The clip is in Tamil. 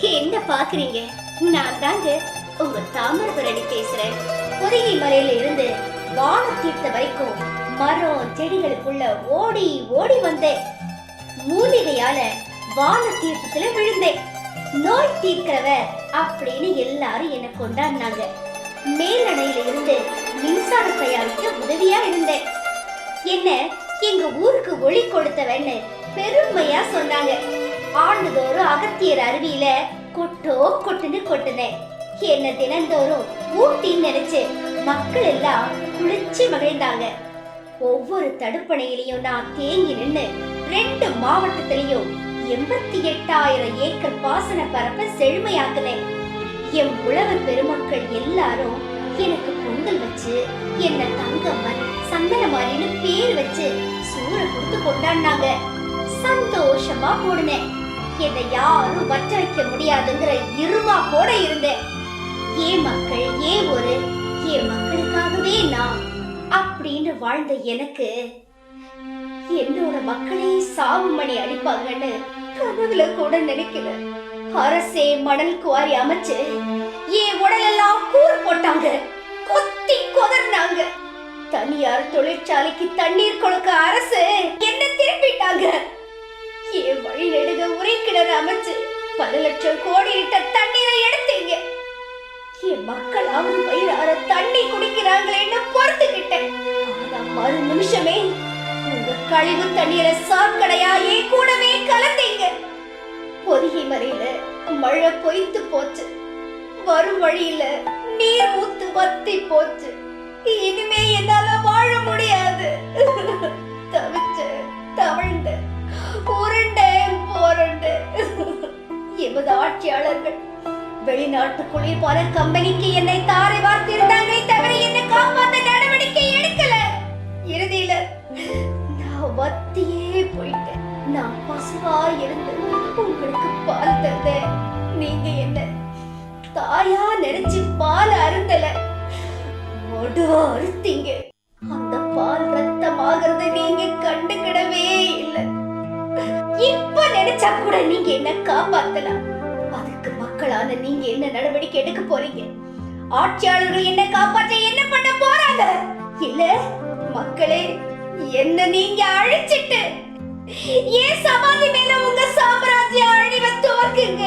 என்ன பாக்குறீங்க நான் தாங்க உங்க தாமிரபரணி பேசுறேன். பொதிகை மலையில இருந்து வான தீர்த்த வரைக்கும் மரம் செடிகளுக்குள்ள ஓடி ஓடி வந்தேன். மூலிகையால வான தீர்த்தத்துல விழுந்தேன். நோய் தீர்க்கிறவ அப்படின்னு எல்லாரும் என்ன கொண்டாடினாங்க. மேலணையில இருந்து மின்சாரம் தயாரிக்க உதவியா இருந்தேன். என்ன எங்க ஊருக்கு ஒளி கொடுத்தவன்னு பெருமையா சொன்னாங்க. ஆண்டுதோறும் அகத்தியர் அருவியில கொட்டோ கொட்டுன்னு கொட்டுனேன். என்ன தினந்தோறும் ஊட்டின்னு நினைச்சு மக்கள் எல்லாம் குளிச்சு மகிழ்ந்தாங்க. ஒவ்வொரு தடுப்பணையிலையும் நான் தேங்கி நின்னு ரெண்டு மாவட்டத்திலையும் எண்பத்தி எட்டாயிரம் ஏக்கர் பாசன பரப்ப செழுமையாக்குனேன். என் உழவர் பெருமக்கள் எல்லாரும் எனக்கு பொங்கல் வச்சு என்ன முருகம்மன் சந்தனமாரின்னு பேர் வச்சு சூற கொடுத்து கொண்டாடினாங்க. சந்தோஷமா போடுனேன். என்னை யாரும் வற்ற வைக்க முடியாதுங்கிற இருமா போட இருந்தேன். ஏன் மக்கள் ஏன் ஒரு என் மக்களுக்காகவே நான் அப்படின்னு வாழ்ந்த எனக்கு என்னோட மக்களே சாவு மணி அடிப்பாங்கன்னு கனவுல கூட நினைக்கல. அரசே மணல் குவாரி அமைச்சு என் உடலெல்லாம் கூறு போட்டாங்க. கொத்தி கொதர்னாங்க தனியார் தொழிற்சாலைக்கு தண்ணீர் கொடுக்க அரசு என்ன திருப்பிட்டாங்க என் வழி நெடுக உரை கிணறு அமைச்சு பல லட்சம் கோடி லிட்டர் தண்ணீரை எடுத்தீங்க. என் மக்களாவது வயிறார தண்ணி குடிக்கிறாங்களேன்னு பொறுத்துக்கிட்டேன். ஆனா மறு நிமிஷமே உங்க கழிவு தண்ணீரை சாக்கடையா என் கூடவே கலந்தீங்க. பொதிகை மறையில மழை பொய்த்து போச்சு. வரும் வழியில நீர் ஊத்து வத்தி போச்சு. இனிமே என்னால வாழ முடியாது. தவிச்ச தவழ்ந்த உருண்டேன் போரண்டு. எமது ஆட்சியாளர்கள் வெளிநாட்டு குளிர்பான கம்பெனிக்கு என்னை தாரை வார்த்திருந்தாங்களே தவிர என்னை காப்பாத்த நடவடிக்கை அழுத்தீங்க அந்த பால் ரத்தமாகிறத நீங்க கண்டுக்கிடவே இல்லை. இப்ப நினைச்சா கூட நீங்க என்ன காப்பாத்தலாம்? அதுக்கு மக்களான நீங்க என்ன நடவடிக்கை எடுக்க போறீங்க? ஆட்சியாளர்கள் என்ன காப்பாற்ற என்ன பண்ண போறாங்க? இல்ல மக்களே என்ன நீங்க அழிச்சிட்டு ஏன் சமாதி மேல உங்க சாம்ராஜ்ய அழிவை துவக்குங்க?